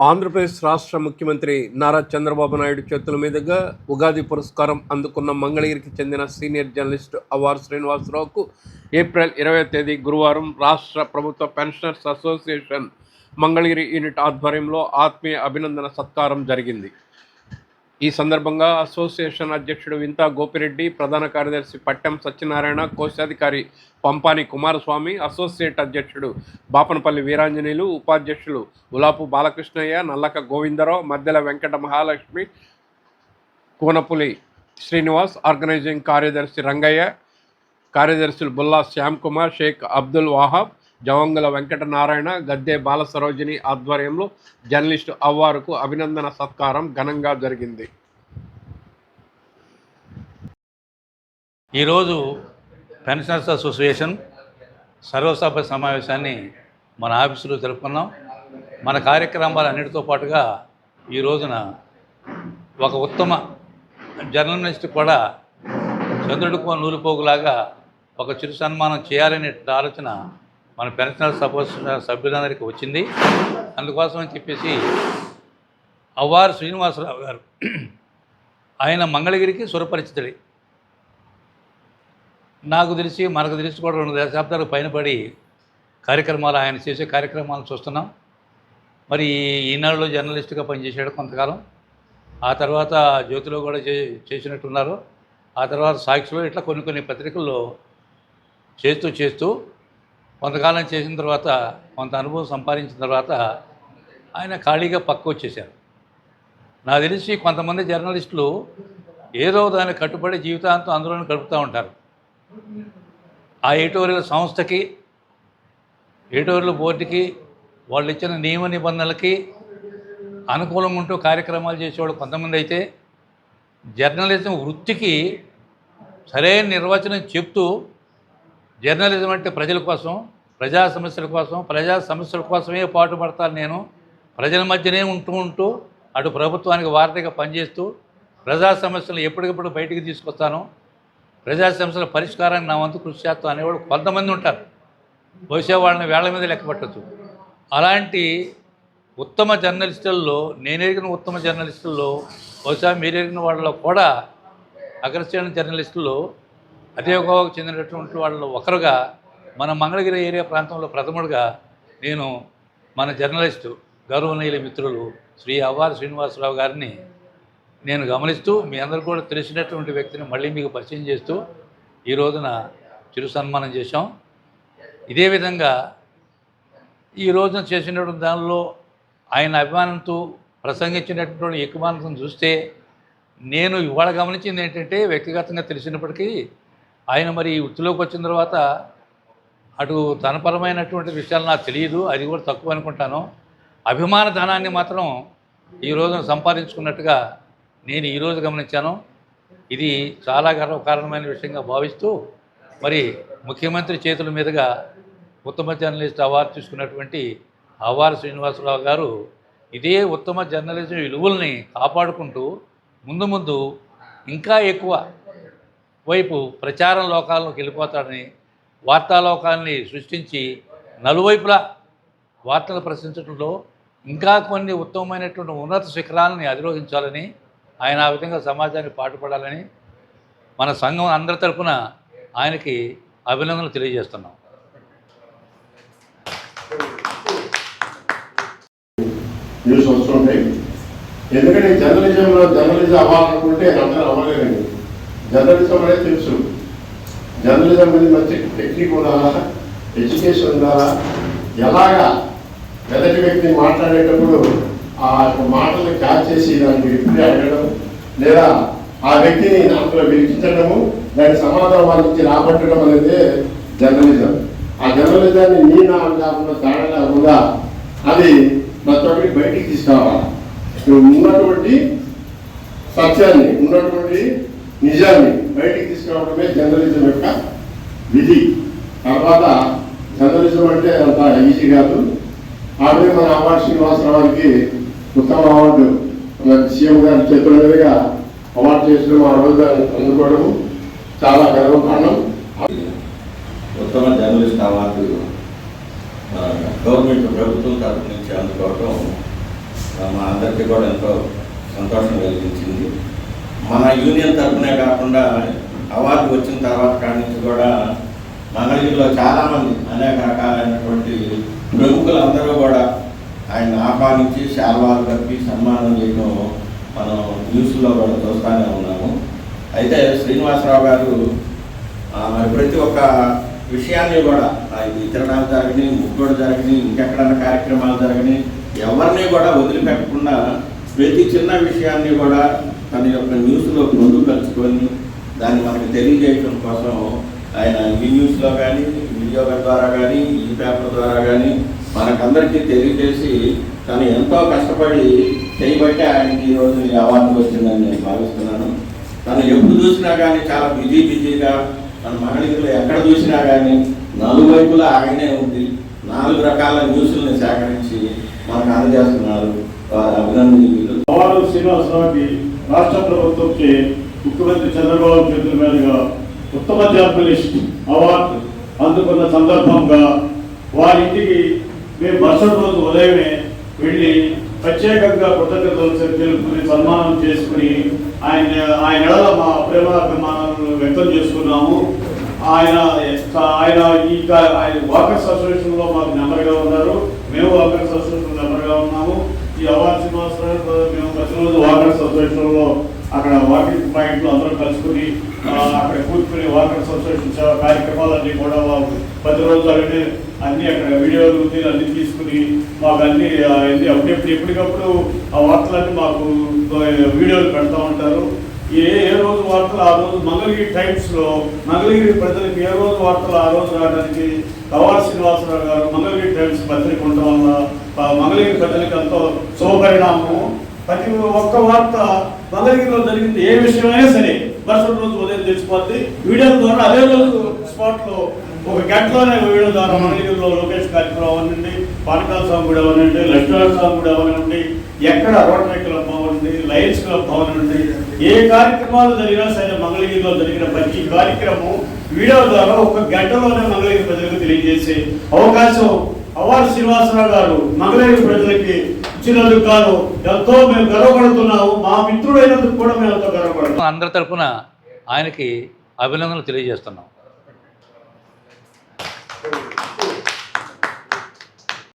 ఆంధ్రప్రదేశ్ రాష్ట్ర ముఖ్యమంత్రి నారా చంద్రబాబు నాయుడు చేతుల మీదుగా ఉగాది పురస్కారం అందుకున్న మంగళగిరికి చెందిన సీనియర్ జర్నలిస్ట్ అవార్ శ్రీనివాసరావుకు ఏప్రిల్ ఇరవై తేదీ గురువారం రాష్ట్ర ప్రభుత్వ పెన్షనర్స్ అసోసియేషన్ మంగళగిరి యూనిట్ ఆధ్వర్యంలో ఆత్మీయ అభినందన సత్కారం జరిగింది. ఈ సందర్భంగా అసోసియేషన్ అధ్యక్షుడు వింతా గోపిరెడ్డి ప్రధాన కార్యదర్శి పట్టెం సత్యనారాయణ కోశాధికారి పంపాని కుమారస్వామి అసోసియేట్ అధ్యక్షుడు బాపనపల్లి వీరాంజనేయులు ఉపాధ్యక్షులు ఉలాపు బాలకృష్ణయ్య నల్లక గోవిందరావు మద్దెల వెంకట మహాలక్ష్మి కూనపులి శ్రీనివాస్ ఆర్గనైజింగ్ కార్యదర్శి రంగయ్య కార్యదర్శులు బుల్లా శ్యామ్ కుమార్ షేక్ అబ్దుల్ వాహాబ్ జవంగుల వెంకటనారాయణ గద్దె బాల సరోజిని ఆధ్వర్యంలో జర్నలిస్టు అవ్వారుకు అభినందన సత్కారం ఘనంగా జరిగింది. ఈరోజు పెన్షనర్స్ అసోసియేషన్ సర్వసభ సమావేశాన్ని మన ఆఫీసులో జరుపుకున్నాం. మన కార్యక్రమాలు అన్నిటితో పాటుగా ఈ రోజున ఒక ఉత్తమ జర్నలిస్ట్ కూడా చంద్రుడికో నూలుపోగులాగా ఒక చిరు సన్మానం చేయాలనే ఆలోచన మన పెన్షనర్స్ సపోజ్ సభ్యులందరికీ వచ్చింది. అందుకోసం అని చెప్పేసి అవ్వారు శ్రీనివాసరావు గారు ఆయన మంగళగిరికి సురపరిచితుడి నాకు తెలిసి మనకు తెలిసి కూడా రెండు దశాబ్దాలు పైన పడి కార్యక్రమాలు ఆయన చేసే కార్యక్రమాలను చూస్తున్నాం. మరి ఈనాడులో జర్నలిస్ట్గా పనిచేశాడు కొంతకాలం. ఆ తర్వాత జ్యోతిలో కూడా చే చేసినట్టున్నారు. ఆ తర్వాత సాక్షిలో ఇట్లా కొన్ని కొన్ని పత్రికల్లో చేస్తూ చేస్తూ కొంతకాలం చేసిన తర్వాత కొంత అనుభవం సంపాదించిన తర్వాత ఆయన ఖాళీగా పక్క వచ్చేసారు నాకు తెలిసి కొంతమంది జర్నలిస్టులు ఏదో దాన్ని కట్టుబడి జీవితాంతం అందులోనే గడుపుతూ ఉంటారు. ఆ ఎడిటోరియల్ సంస్థకి ఎడిటోరియల్ బోర్డుకి వాళ్ళు ఇచ్చిన నియమ నిబంధనలకి అనుకూలంగా ఉంటూ కార్యక్రమాలు చేసేవాళ్ళు కొంతమంది అయితే జర్నలిజం వృత్తికి సరైన నిర్వచనం చెప్తూ జర్నలిజం అంటే ప్రజల కోసం ప్రజా సమస్యల కోసం ప్రజా సమస్యల కోసమే పాటుపడతాను నేను. ప్రజల మధ్యనే ఉంటూ ఉంటూ అటు ప్రభుత్వానికి వార్తగా పనిచేస్తూ ప్రజా సమస్యలు ఎప్పటికప్పుడు బయటికి తీసుకొస్తాను. ప్రజా సమస్యల పరిష్కారానికి నా వంతు కృషి చేస్తాను అనేవాడు కొంతమంది ఉంటారు. బహుశా వాళ్ళని వేళ్ళ మీద లెక్క పెట్టచ్చు. అలాంటి ఉత్తమ జర్నలిస్టుల్లో నేను ఎరిగిన ఉత్తమ జర్నలిస్టుల్లో బహుశా మీరు ఎరిగిన వాళ్ళలో కూడా అగ్రశ్రేణి జర్నలిస్టుల్లో అదే గోవాకు చెందినటువంటి వాళ్ళు ఒకరుగా మన మంగళగిరి ఏరియా ప్రాంతంలో ప్రథముడుగా నేను మన జర్నలిస్టు గౌరవనీయుల మిత్రులు శ్రీ అవ్వారి శ్రీనివాసరావు గారిని నేను గమనిస్తూ మీ అందరు కూడా తెలిసినటువంటి వ్యక్తిని మళ్ళీ మీకు పరిచయం చేస్తూ ఈ రోజున చిరు సన్మానం చేశాం. ఇదే విధంగా ఈ రోజున చేసినటువంటి దానిలో ఆయన అభిమానంతో ప్రసంగించినటువంటి ఎక్కుమానం చూస్తే నేను ఇవాళ గమనించింది ఏంటంటే వ్యక్తిగతంగా తెలిసినప్పటికీ ఆయన మరి ఈ వృత్తిలోకి వచ్చిన తర్వాత అటు ధనపరమైనటువంటి విషయాలు నాకు తెలియదు అది కూడా తక్కువ అనుకుంటాను. అభిమాన ధనాన్ని మాత్రం ఈ రోజున సంపాదించుకున్నట్టుగా నేను ఈరోజు గమనించాను. ఇది చాలా గర్వకారణమైన విషయంగా భావిస్తూ మరి ముఖ్యమంత్రి చేతుల మీదుగా ఉత్తమ జర్నలిస్ట్ అవార్డు తీసుకున్నటువంటి అవార్ శ్రీనివాసరావు గారు ఇదే ఉత్తమ జర్నలిజం విలువల్ని కాపాడుకుంటూ ముందు ముందు ఇంకా ఎక్కువ వైపు ప్రచారం లోకాల్లోకి వెళ్ళిపోతాడని వార్తాలోకాన్ని సృష్టించి నలువైపులా వార్తలు ప్రశ్నించడంలో ఇంకా కొన్ని ఉత్తమమైనటువంటి ఉన్నత శిఖరాలని అధిరోహించాలని ఆయన ఆ విధంగా సమాజానికి పాటుపడాలని మన సంఘం అందరి తరఫున ఆయనకి అభినందనలు తెలియజేస్తున్నాం. న్యూస్ వస్తుంటాయి ఎందుకంటే జర్నలిజంలో జర్నలిజం అవ్వాలనుకుంటే అందరూ అవ్వలేరండి. జర్నలిజం అనేది తెలుసు. జర్నలిజం అనేది మంచి టెక్నిక్ ఉండాలా ఎడ్యుకేషన్ ఉండాలా ఎలాగా ఎదటి వ్యక్తిని మాట్లాడేటప్పుడు ఆ యొక్క మాటలు క్యాచ్ చేసి దానికి రిప్లై అడగడం లేదా ఆ వ్యక్తిని దాంట్లో విరిచించడము దాని సమాధానం వాళ్ళకి రాబట్టడం అనేది జర్నలిజం. ఆ జర్నలిజాన్ని నీ నా కాకుండా తేడా కాకుండా అది ప్రతి ఒక్కటి బయటికి తీసుకురావాలి. ఉన్నటువంటి సత్యాన్ని ఉన్నటువంటి నిజాన్ని బయటికి తీసుకురావడమే జర్నలిజం యొక్క విధి. తర్వాత జర్నలిజం అంటే అంత ఈజీ కాదు. ఆమె మన అవార్డు శ్రీనివాసరావుకి ఉత్తమ అవార్డు. మన సీఎం గారి చేతుల మీదుగా అవార్డు చేసిన మా రోజు అందుకోవడము చాలా గర్వకారణం ఉత్తమ జర్నలిస్ట్ అవార్డు గవర్నమెంట్ ప్రభుత్వం తరఫు నుంచి అందుకోవడం మా అందరికీ కూడా ఎంతో సంతోషం కలిగించింది. మన యూనియన్ తరఫునే కాకుండా అవార్డు వచ్చిన తర్వాత కాడి నుంచి కూడా మంగళగిరిలో చాలామంది అనేక రకాలైనటువంటి ప్రముఖులందరూ కూడా ఆయన ఆహ్వానించి శాల్వాలు కప్పి సన్మానం చేయడం మనం న్యూస్లో కూడా చూస్తూనే ఉన్నాము. అయితే శ్రీనివాసరావు గారు మరి ప్రతి ఒక్క విషయాన్ని కూడా ఆ, ఇది తిరణాలు జరగని ముగ్గోడు జరగని ఇంకెక్కడైనా కార్యక్రమాలు జరగని ఎవరిని కూడా వదిలిపెట్టకుండా ప్రతి చిన్న విషయాన్ని కూడా తన యొక్క న్యూస్లో పొందుపరుచుకొని దాన్ని మనకు తెలియజేయడం కోసం ఆయన ఈ న్యూస్లో కానీ వీడియో ద్వారా కానీ ఈ పేపర్ ద్వారా కానీ మనకందరికీ తెలియజేసి తను ఎంతో కష్టపడి చేయబట్టి ఆయనకి ఈరోజు ఈ అవార్డు వచ్చిందని నేను భావిస్తున్నాను. తను ఎప్పుడు చూసినా కానీ చాలా బిజీ బిజీగా తన మహిళలు ఎక్కడ చూసినా కానీ నలువైపులా ఆయనే ఉంది నాలుగు రకాల న్యూస్లను సేకరించి మనకు అందజేస్తున్నారు. అభినందనలు అవార్డు శ్రీనివాసరావుకి రాష్ట్ర ప్రభుత్వంకి ముఖ్యమంత్రి చంద్రబాబు చేతుల మీదుగా ఉత్తమ జర్నలిస్ట్ అవార్డు అందుకున్న సందర్భంగా వారి ఇంటికి మేము మరుసటి రోజు ఉదయమే వెళ్ళి ప్రత్యేకంగా కృతజ్ఞతలు తెలుపుకుని సన్మానం చేసుకుని ఆయన ఆయన ఎడల మా ప్రేమ అభిమానాలను వ్యక్తం చేసుకున్నాము. ఆయన ఆయన ఈ ఆయన వాకర్స్ అసోసియేషన్లో మాకు నెంబర్గా ఉన్నారు. మేము వాకర్స్ అసోసియేషన్ నెంబర్గా ఉన్నాము. ఈ అవార్డు శ్రీనివాసరావు మేము ప్రతిరోజు వాకర్స్ అసోసియేషన్ అక్కడ వాకింగ్ పాయింట్లో అందరం కలుసుకుని అక్కడ కూర్చుని వాకర్స్ అసోసియేషన్ కార్యక్రమాలన్నీ కూడా పది ప్రతిరోజు అన్ని అన్ని అక్కడ వీడియోలు ఉంది, అన్ని తీసుకుని మాకు అన్ని ఆ, అన్ని అప్పుడెప్పుడు ఎప్పటికప్పుడు ఆ వార్తలన్నీ మాకు వీడియోలు పెడతా ఉంటారు. ఏ ఏ రోజు వార్తలు ఆ రోజు మంగళగిరి టైమ్స్లో మంగళగిరి ప్రజలకు ఏ రోజు వార్తలు ఆ రోజు రావడానికి కవార్ శ్రీనివాసరావు గారు మంగళగిరి టైమ్స్ పత్రిక ఉండడం వల్ల మంగళగిరి ప్రజలకు ఎంతో శుభపరిణామము. ప్రతి ఒక్క వార్త మంగళగిరిలో జరిగింది. ఏ విషయమైనా సరే మరుసటి రోజు ఉదయం తెలిసిపోద్ది. వీడియో ద్వారా అదే రోజు స్పాట్లో ఒక గంటలోనే వీడియో ద్వారా మంగళగిరిలో లోకేష్ కార్యక్రమం అవనండి పానకాల స్వామి గుడి అవనండి. లక్ష్మణ స్వామి గుడి అవనండి. ఎక్కడ రోటరీ క్లబ్ అవ్వండి లయన్స్ క్లబ్ అవ్వనండి ఏ కార్యక్రమాలు జరిగినా సరే మంగళగిరిలో జరిగిన ప్రతి కార్యక్రమం వీడియో ద్వారా ఒక గంటలోనే మంగళగిరి ప్రజలకు తెలియజేసే అవకాశం అవార్డు శ్రీనివాసరావు గారు మంగళగిరి ప్రజలకి ఇచ్చినందుకు గాను ఎంతో మేము గర్వపడుతున్నాము. మా మిత్రుడైనందుకు కూడా మేము ఎంతో గర్వపడుతున్నాం అందరి తరపున ఆయనకి అభినందనలు తెలియజేస్తున్నాం.